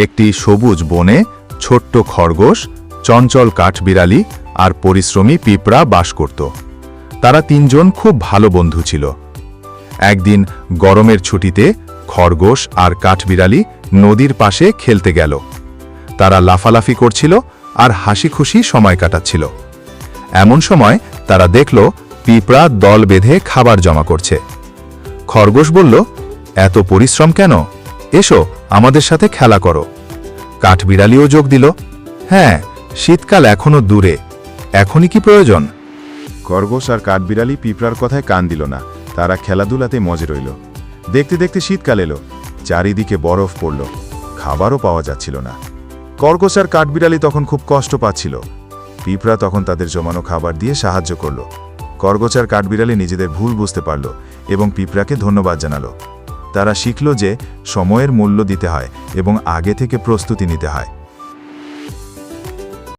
একটি সবুজ বনে ছোট্ট খরগোশ, চঞ্চল কাঠবিড়ালি আর পরিশ্রমী পিঁপড়া বাস করত। তারা তিনজন খুব ভালো বন্ধু ছিল। একদিন গরমের ছুটিতে খরগোশ আর কাঠবিড়ালি নদীর পাশে খেলতে গেল। তারা লাফালাফি করছিল আর হাসি খুশি সময় কাটাচ্ছিল। এমন সময় তারা দেখল পিঁপড়া দল বেঁধে খাবার জমা করছে। খরগোশ বলল, এত পরিশ্রম কেন? এসো, আমাদের সাথে খেলা করো। কাঠবিড়ালিও যোগ দিল হ্যাঁ শীতকাল এখনও দূরে, এখনই কি প্রয়োজন? খরগোশ আর কাঠবিড়ালি পিঁপড়ার কথায় কান দিল না, তারা খেলাধুলাতে মজে রইল। দেখতে দেখতে শীতকাল এলো, চারিদিকে বরফ পড়ল, খাবারও পাওয়া যাচ্ছিল না। খরগোশ আর কাঠবিড়ালি তখন খুব কষ্ট পাচ্ছিল। পিঁপড়া তখন তাদের জমানো খাবার দিয়ে সাহায্য করল। খরগোশ আর কাঠবিড়ালি নিজেদের ভুল বুঝতে পারল এবং পিঁপড়াকে ধন্যবাদ জানালো। তারা শিখল যে সময়ের মূল্য দিতে হয় এবং আগে থেকে প্রস্তুতি নিতে হয়।